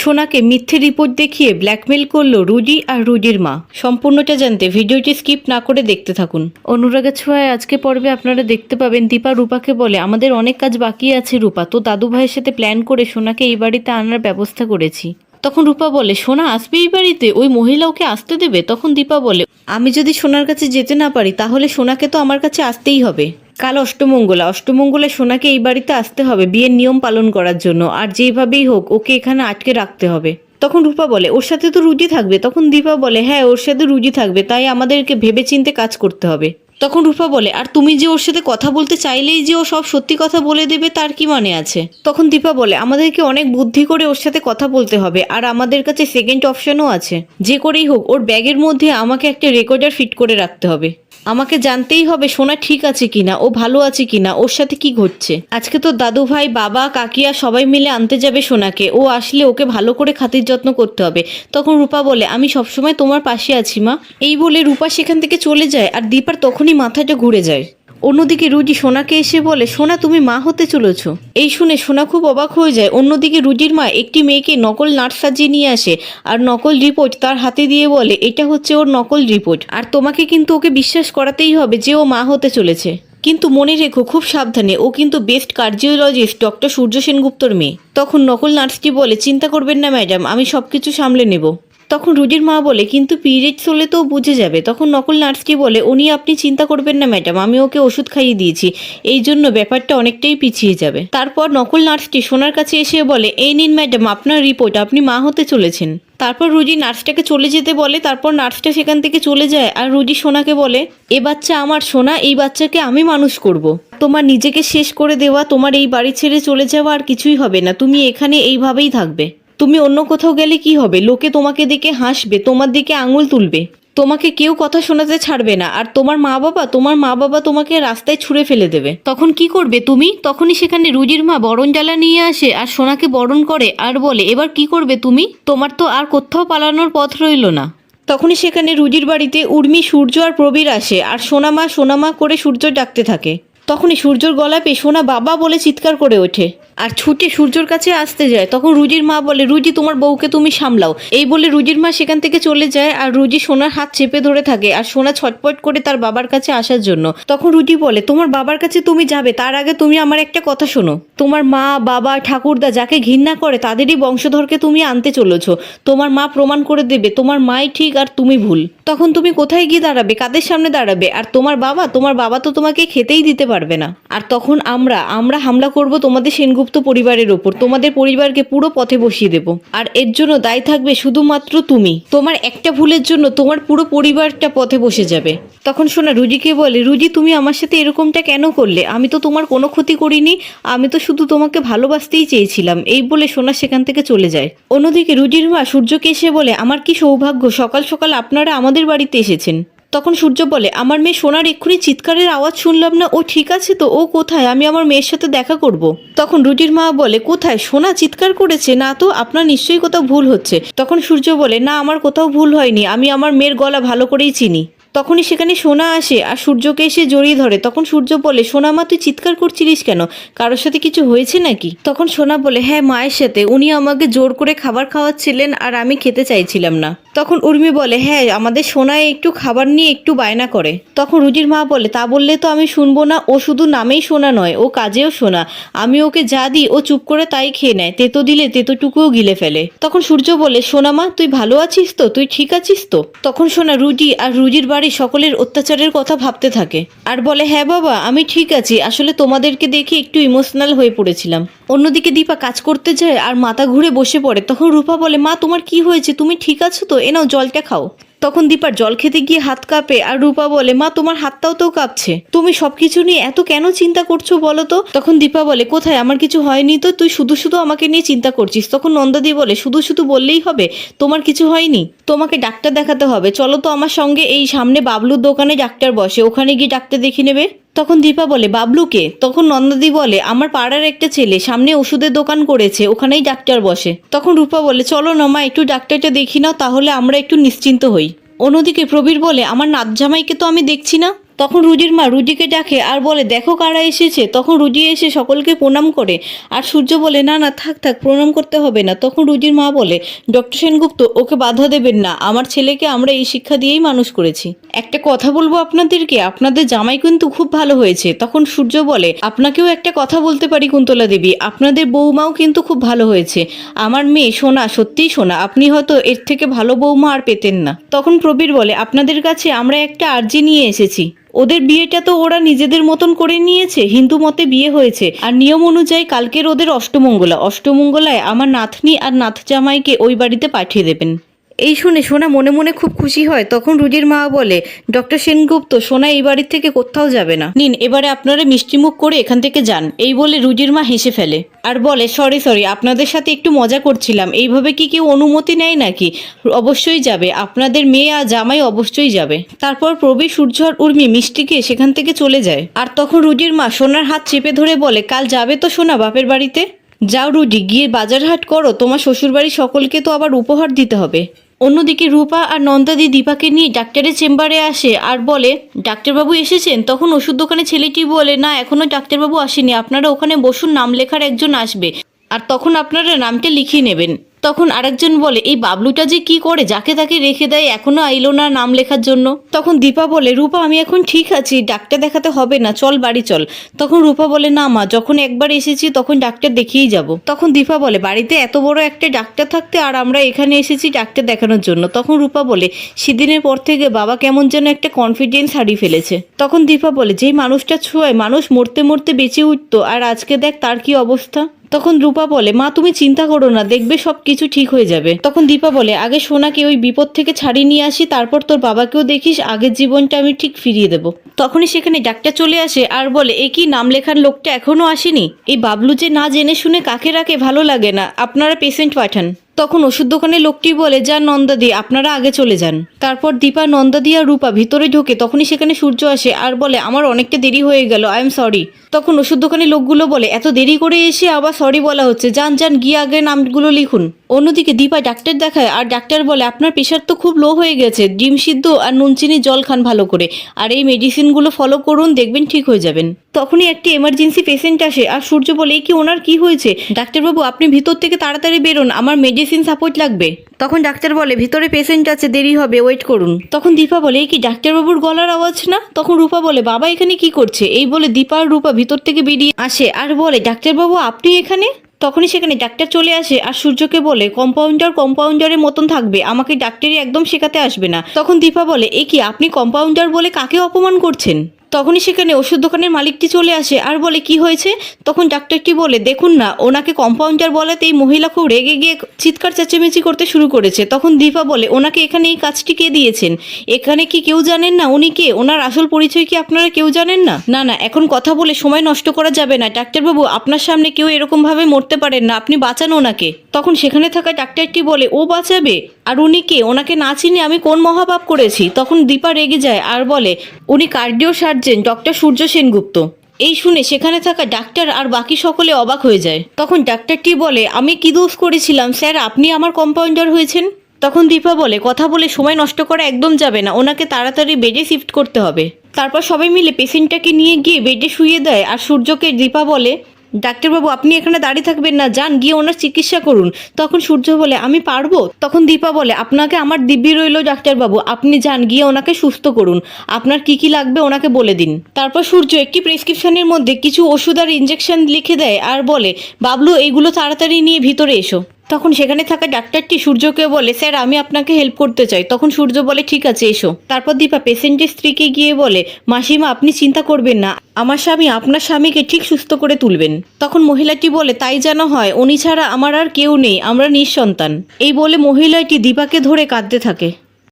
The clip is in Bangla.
সোনাকে মিথ্যে রিপোর্ট দেখিয়ে ব্ল্যাকমেল করল রুজি আর রুজির মা। সম্পূর্ণটা জানতে ভিডিওটি স্কিপ না করে দেখতে থাকুন। অনুরাগের ছোঁয়ায় আজকে পর্বে আপনারা দেখতে পাবেন দীপা রূপাকে বলে, আমাদের অনেক কাজ বাকি আছে রূপা, তো দাদু ভাইয়ের সাথে প্ল্যান করে সোনাকে এই বাড়িতে আনার ব্যবস্থা করেছি। তখন রূপা বলে, সোনা আসবে এই বাড়িতে? ওই মহিলা ওকে আসতে দেবে? তখন দীপা বলে, আমি যদি সোনার কাছে যেতে না পারি, তাহলে সোনাকে তো আমার কাছে আসতেই হবে। কাল অষ্টমঙ্গলা, অষ্টমঙ্গলে সোনাকে এই বাড়িতে আসতে হবে বিয়ের নিয়ম পালন করার জন্য, আর যেভাবেই হোক, ওকে এখানে আটকে রাখতে হবে। তখন রূপা বলে, ওর সাথে তো রুজি থাকবে। তখন দীপা বলে হ্যাঁ ওর সাথে রুজি থাকবে, তাই আমাদেরকে ভেবেচিন্তে কাজ করতে হবে। তখন রূপা বলে, আর তুমি যে ওর সাথে কথা বলতে চাইলেই যে ও সব সত্যি কথা বলে দেবে, তার কি মানে আছে? তখন দীপা বলে, আমাদেরকে অনেক বুদ্ধি করে ওর সাথে কথা বলতে হবে, আর আমাদের কাছে সেকেন্ড অপশনও আছে। যে করেই হোক, ওর ব্যাগের মধ্যে আমাকে একটা রেকর্ডার ফিট করে রাখতে হবে। আমাকে জানতেই হবে সোনা ঠিক আছে কিনা, ও ভালো আছে কিনা, ওর সাথে কি ঘটছে? আজকে তো দাদু ভাই, বাবা কাকিয়া সবাই মিলে আনতে যাবে সোনাকে। ও আসলে ওকে ভালো করে খাতির যত্ন করতে হবে। তখন রূপা বলে, আমি সবসময় তোমার পাশে আছি মা। এই বলে রূপা সেখান থেকে চলে যায় আর দীপার তখনই মাথাটা ঘুরে যায়। অন্যদিকে রুজি সোনাকে এসে বলে, সোনা, তুমি মা হতে চলেছ। এই শুনে সোনা খুব অবাক হয়ে যায়। অন্যদিকে রুজির মা একটি মেয়েকে নকল নার্স সাজিয়ে নিয়ে আসে আর নকল রিপোর্ট তার হাতে দিয়ে বলে, এটা হচ্ছে ওর নকল রিপোর্ট। আর তোমাকে কিন্তু ওকে বিশ্বাস করাতেই হবে যে ও মা হতে চলেছে। কিন্তু মনে রেখো, খুব সাবধানে, ও কিন্তু বেস্ট কার্ডিওলজিস্ট, ডক্টর সূর্য সেনগুপ্তর মেয়ে। তখন নকল নার্সটি বলে, চিন্তা করবেন না, ম্যাডাম, আমি সব কিছু সামলে নেব। তখন রুজির মা বলে, কিন্তু পিরিয়ড হলে তো বুঝে যাবে। তখন নকল নার্সটি বলে, উনি আপনি চিন্তা করবেন না ম্যাডাম, আমি ওকে ওষুধ খাইয়ে দিয়েছি। এই জন্য ব্যাপারটা অনেকটাই পিছিয়ে যাবে। তারপর নকল নার্সটি সোনার কাছে এসে বলে, এই নিন ম্যাডাম, আপনার রিপোর্ট, আপনি মা হতে চলেছেন। তারপর রুজি নার্সটাকে চলে যেতে বলে, তারপর নার্সটা সেখান থেকে চলে যায় আর রুজি সোনাকে বলে, এ বাচ্চা আমার সোনা, এই বাচ্চাকে আমি মানুষ করব। তোমার নিজেকে শেষ করে দেওয়া, তোমার এই বাড়ি ছেড়ে চলে যাওয়া আর কিছুই হবে না। তুমি এখানে এইভাবেই থাকবে। তুমি অন্য কোথাও গেলে কি হবে? লোকে তোমাকে দেখে হাসবে, তোমার দিকে আঙুল তুলবে। তোমাকে কেউ কথা শোনাতে ছাড়বে না, আর তোমার মা বাবা তোমার মা বাবা তোমাকে রাস্তায় ছুঁড়ে ফেলে দেবে। তখন কি করবে তুমি? তখনই সেখানে রুজির মা বরণ জ্বালা নিয়ে আসে আর সোনাকে বরণ করে আর বলে, এবার কি করবে তুমি? তোমার তো আর কোথাও পালানোর পথ রইল না। তখনই সেখানে রুজির বাড়িতে উর্মি, সূর্য আর প্রবীর আসে, আর সোনামা সোনামা করে সূর্য ডাকতে থাকে। তখনই সূর্যর গলা পেয়ে সোনা বাবা বলে চিৎকার করে ওঠে। আর ছুটে সূর্যর কাছে আসতে যায়, তখন রুজির মা বলে, রুজি, তোমার বউকে তুমি সামলাও। এই বলে রুজির মা সেখান থেকে চলে যায় আর রুজি সোনার হাত চেপে ধরে থাকে আর সোনা ছটপট করে তার বাবার কাছে আসার জন্য। তখন রুজি বলে, তোমার বাবার কাছে তুমি যাবে, তার আগে তুমি আমার একটা কথা শোনো। তোমার মা, বাবা, ঠাকুরদা যাকে ঘৃণা করে, তাদেরই বংশধরকে তুমি আনতে চলেছ। তোমার মা প্রমাণ করে দেবে, তোমার মাই ঠিক আর তুমি ভুল। তখন তুমি কোথায় গিয়ে দাঁড়াবে? কাদের সামনে দাঁড়াবে? আর তোমার বাবা? তোমার বাবা তো তোমাকে খেতেই দিতে পারবে না। আর তখন আমরা আমরা হামলা করব তোমাদের সেনগুপ্ত পরিবারের ওপর। তোমাদের পরিবারকে পুরো পথে বসিয়ে দেব। আর এর জন্য দায়ী থাকবে শুধুমাত্র তুমি। তোমার একটা ভুলের জন্য তোমার পুরো পরিবারটা পথে বসে যাবে। তখন শোনা, রুজিকে বলে, রুজি, তুমি আমার সাথে এরকমটা কেন করলে? আমি তো তোমার কোনো ক্ষতি করিনি। আমি তো শুধু তোমাকে ভালোবাসতেই চেয়েছিলাম। এই বলে সোনা সেখান থেকে চলে যায়। অন্যদিকে রুজির মা সূর্যকে এসে বলে, আমার কি সৌভাগ্য? সকাল সকাল আপনারা আমাদের বাড়িতে এসেছেন। তখন সূর্য বলে, আমার মেয়ে সোনার এক্ষুনি চিৎকারের আওয়াজ শুনলাম না। ও ঠিক আছে তো? ও কোথায়? আমি আমার মেয়ের সাথে দেখা করব। তখন রুটির মা বলে, কোথায়? সোনা চিৎকার করেছে। না তো, আপনার নিশ্চয়ই কোথাও ভুল হচ্ছে। তখন সূর্য বলে, না, আমার কোথাও ভুল হয়নি। আমি আমার মেয়ের গলা ভালো করেই চিনি। তখনই সেখানে সোনা আসে আর সূর্যকে এসে জড়িয়ে ধরে। তখন সূর্য বলে, সোনা মা, তুই চিৎকার করছিলিস কেন? কারোর সাথে কিছু হয়েছে নাকি? তখন সোনা বলে হ্যাঁ মায়ের সাথে। উনি আমাকে জোর করে খাবার খাওয়াচ্ছিলেন আর আমি খেতে চাইছিলাম না। তখন উর্মি বলে হ্যাঁ আমাদের সোনায় একটু খাবার নিয়ে একটু বায়না করে। তখন রুজির মা বলে, তা বললে তো আমি শুনব না, ও শুধু নামেই শোনা নয়, ও কাজেও শোনা আমি ওকে যা দিই, ও চুপ করে তাই খেয়ে নেয়, তেতো দিলে তেতোটুকুও গিলে ফেলে। তখন সূর্য বলে, সোনা মা, তুই ভালো আছিস তো? তুই ঠিক আছিস তো? তখন সোনা রুজি আর রুজির বাড়ি সকলের অত্যাচারের কথা ভাবতে থাকে। আর বলে হ্যাঁ বাবা, আমি ঠিক আছি। আসলে তোমাদেরকে দেখে একটু ইমোশনাল হয়ে পড়েছিলাম। অন্যদিকে দীপা কাজ করতে যায় আর মাথা ঘুরে বসে পড়ে। তখন রূপা বলে, মা, তোমার কি হয়েছে? তুমি ঠিক আছো তো? এ নাও জলটা খাও। তখন দীপার জল খেতে গিয়ে হাত কাঁপে আর রূপা বলে, মা, তোমার হাতটাও তো কাঁপছে। তুমি সবকিছু নিয়ে এত কেন চিন্তা করছ বলো তো? তখন দীপা বলে, কোথায়? আমার কিছু হয়নি তো? তুই শুধু শুধু আমাকে নিয়ে চিন্তা করছিস? তখন নন্দাদি বলে, শুধু শুধু বললেই হবে? তোমার কিছু হয়নি? তোমাকে ডাক্তার দেখাতে হবে। চলো তো আমার সঙ্গে এই সামনে বাবলুর দোকানে ডাক্তার বসে। ওখানে গিয়ে ডাক্তার দেখিয়ে নেবে? তখন দীপা বলে, বাবলুকে? তখন নন্দাদি বলে, আমার পাড়ার একটা ছেলে, সামনে ওষুধের দোকান করেছে, ওখানেই ডাক্তার বসে। তখন রূপা বলে, চলো না মা, একটু ডাক্তারটা দেখি নাও, তাহলে আমরা একটু নিশ্চিন্ত হই। অন্যদিকে প্রবীর বলে, আমার নাতজামাইকে তো আমি দেখছি না। তখন রুজির মা রুজিকে ডাকে, আর বলে, দেখো কারা এসেছে? তখন রুজি এসে সকলকে প্রণাম করে। আর সূর্য বলে, না না, থাক থাক, প্রণাম করতে হবে না। তখন রুজির মা বলে, ডক্টর সেনগুপ্ত, ওকে বাধা দেবেন না। আমার ছেলেকে আমরা এই শিক্ষা দিয়েই মানুষ করেছি। একটা কথা বলব আপনাদেরকে, আপনাদের জামাই কিন্তু খুব ভালো হয়েছে। তখন সূর্য বলে, আপনাকেও একটা কথা বলতে পারি কুন্তলা দেবী, আপনাদের বৌমাও কিন্তু খুব ভালো হয়েছে। আমার মেয়ে সোনা, সত্যিই সোনা, আপনি হয়তো এর থেকে ভালো বৌমা আর পেতেন না। তখন প্রবীর বলে, আপনাদের কাছে আমরা একটা আর্জি নিয়ে এসেছি। ওদের বিয়েটা তো ওরা নিজেদের মতন করে নিয়েছে, হিন্দু মতে বিয়ে হয়েছে। আর নিয়ম অনুযায়ী কালকের ওদের অষ্টমঙ্গলা, অষ্টমঙ্গলায় আমার নাতনি আর নাথ জামাইকে ওই বাড়িতে পাঠিয়ে দেবেন। এই শুনে সোনা মনে মনে খুব খুশি হয়। তখন রুজির মা বলে, ডক্টর সেনগুপ্ত, সোনা এই বাড়ির থেকে কোথাও যাবে না। নিন, এবারে আপনারা মিষ্টিমুখ করে এখান থেকে যান। এই বলে রুজির মা হেসে ফেলে। আর বলে, সরি সরি, আপনাদের সাথে একটু মজা করছিলাম। এইভাবে কি কেউ অনুমতি নেয় নাকি? অবশ্যই যাবে। আপনাদের মেয়ে আর জামাই অবশ্যই যাবে। তারপর প্রবীর, সূর্য আর উর্মি মিষ্টিকে সেখান থেকে চলে যায়। আর তখন রুজির মা সোনার হাত চেপে ধরে বলে, কাল যাবে তো সোনা বাপের বাড়িতে? যাও রুজি, গিয়ে বাজার হাট করো। তোমার শ্বশুরবাড়ির সকলকে তো আবার উপহার দিতে হবে। অন্যদিকে রূপা আর নন্দাদি দীপাকে নিয়ে ডাক্তারের চেম্বারে আসে আর বলে, ডাক্তারবাবু এসেছেন? তখন ওষুধ দোকানে ছেলেটি বলে, না এখনও ডাক্তারবাবু আসেনি। আপনারা ওখানে বসুন, নাম লেখার একজন আসবে। আর তখন আপনারা নামটা লিখিয়ে নেবেন। তখন আরেকজন বলে, এই বাবলুটা যে কি করে? যাকে তাকে রেখে দেয়, এখনও আইলো না নাম লেখার জন্য? তখন দীপা বলে, রূপা, আমি এখন ঠিক আছি, ডাক্তার দেখাতে হবে না, চল বাড়ি চল। তখন রূপা বলে, না মা, যখন একবার এসেছি তখন ডাক্তার দেখিয়েই যাব। তখন দীপা বলে, বাড়িতে এত বড় একটা ডাক্তার থাকতে আর আমরা এখানে এসেছি ডাক্তার দেখানোর জন্য। তখন রূপা বলে, সেদিনের পর থেকে বাবা কেমন যেন একটা কনফিডেন্স হারিয়ে ফেলেছে। তখন দীপা বলে, যেই মানুষটা ছুঁয়, মানুষ মরতে মরতে বেঁচে উঠতো, আর আজকে দেখ তার কি অবস্থা? তখন রূপা বলে, মা, তুমি চিন্তা করো না, দেখবে সব কিছু ঠিক হয়ে যাবে। তখন দীপা বলে, আগে সোনাকে ওই বিপদ থেকে ছাড়িয়ে নিয়ে আসি, তারপর তোর বাবাকেও দেখিস, আগের জীবনটা আমি ঠিক ফিরিয়ে দেবো। তখনই সেখানে ডাক্তার চলে আসে আর বলে, এ কি, নাম লেখার লোকটা এখনও আসেনি? এই বাবলু যে না জেনে শুনে কাকে রাখে ভালো লাগে না। আপনারা পেশেন্ট পাঠান। তখন ওষুধ দোকানের লোকটি বলে যান নন্দাদি আপনারা আগে চলে যান। তারপর দীপা নন্দাদি আর রূপা ভিতরে ঢোকে, তখনই সেখানে সূর্য আসে আর বলে, আমার অনেকটা দেরি হয়ে গেল আই এম সরি তখন ওষুধ দোকানের লোকগুলো বলে, এত দেরি করে এসে আবার সরি বলা হচ্ছে। যান যান, গিয়ে আগে নামগুলো লিখুন। অন্যদিকে দীপা ডাক্তার দেখায় আর ডাক্তার বলে, আপনার প্রেশার তো খুব লো হয়ে গেছে, ডিম সিদ্ধ আর নুন চিনি জল খান ভালো করে। আর এই মেডিসিনগুলো ফলো করুন, দেখবেন ঠিক হয়ে যাবেন। তখনই একটি এমার্জেন্সি পেশেন্ট আসে আর সূর্য বলে কি ওনার কি হয়েছে? ডাক্তারবাবু আপনি ভিতর থেকে তাড়াতাড়ি বেরোন আমার মেডিসিন সাপোর্ট লাগবে। তখন ডাক্তার বলে ভিতরে পেশেন্ট আছে দেরি হবে ওয়েট করুন। তখন দীপা বলে "এই কি ডাক্তারবাবুর গলার আওয়াজ না? তখন রূপা বলে বাবা এখানে কি করছে? এই বলে দীপা আর রূপা ভিতর থেকে বেরিয়ে আসে আর বলে ডাক্তারবাবু আপনি এখানে? তখনই সেখানে ডাক্তার চলে আসে আর সূর্যকে বলে কম্পাউন্ডার কম্পাউন্ডারের মতন থাকবে আমাকে ডাক্তারি একদম শেখাতে আসবে না। তখন দীপা বলে এ কি আপনি কম্পাউন্ডার বলে কাকে অপমান করছেন? তখনই সেখানে ওষুধ দোকানের মালিকটি চলে আসে আর বলে, কি হয়েছে? তখন ডাক্তারটি বলে, দেখুন না, ওনাকে কম্পাউন্ডার বলাতে এই মহিলা খুব রেগে গিয়ে চিৎকার চেঁচেমেচি করতে শুরু করেছে। তখন দীপা বলে, ওনাকে এখানে এই কাজটি কে দিয়েছেন? এখানে কি কেউ জানেন না উনি কে? ওনার আসল পরিচয় কি আপনারা কেউ জানেন না? না না, এখন কথা বলে সময় নষ্ট করা যাবে না। ডাক্তারবাবু আপনার সামনে কেউ এরকম ভাবে মরতে পারেন না। আপনি বাঁচান ওনাকে। তখন সেখানে থাকা ডাক্তারটি বলে, ও বাঁচাবে? আর উনি কে? ওনাকে না চিনে আমি কোন মহাপাপ করেছি? তখন দীপা রেগে যায় আর বলে, উনি cardio surgeon doctor Surya Sengupta. এই শুনে সেখানে থাকা ডাক্তার আর বাকি সকলে অবাক হয়ে যায়। তখন ডাক্তারটি বলে, আমি কি দোষ করেছিলাম, স্যার? আপনি আমার কম্পাউন্ডার হয়েছেন? তখন দীপা বলে, কথা বলে সময় নষ্ট করা একদম যাবে না, ওনাকে তাড়াতাড়ি বেডে শিফট করতে হবে। তারপর সবাই মিলে পেশেন্টটাকে নিয়ে গিয়ে বেডে শুয়ে দেয় আর সূর্যকে দীপা বলে ডাক্তারবাবু, আপনি এখানে দাঁড়িয়ে থাকবেন না, যান, গিয়ে ওনার চিকিৎসা করুন। তখন সূর্য বলে, আমি পারব? তখন দীপা বলে, আপনাকে আমার দিব্যি রইল ডাক্তারবাবু, আপনি যান, গিয়ে ওনাকে সুস্থ করুন। আপনার কি কি লাগবে ওনাকে বলে দিন। তারপর সূর্য একটি প্রেসক্রিপশনের মধ্যে কিছু ওষুধ আর ইঞ্জেকশন লিখে দেয় আর বলে, বাবলু, এইগুলো তাড়াতাড়ি নিয়ে ভিতরে এসো। তখন সেখানে থাকা ডাক্তারটি সূর্যকে বলে, স্যার, আমি আপনাকে হেল্প করতে চাই। তখন সূর্য বলে, ঠিক আছে, এসো। তারপর দীপা পেশেন্টের স্ত্রীকে গিয়ে বলে, মাসিমা, আপনি চিন্তা করবেন না। আমার স্বামী আপনার স্বামীকে ঠিক সুস্থ করে তুলবেন। তখন মহিলাটি বলে, তাই যেন হয়, উনি ছাড়া আমার আর কেউ নেই, আমরা নিঃসন্তান। এই বলে মহিলাটি দীপাকে ধরে কাঁদতে থাকে।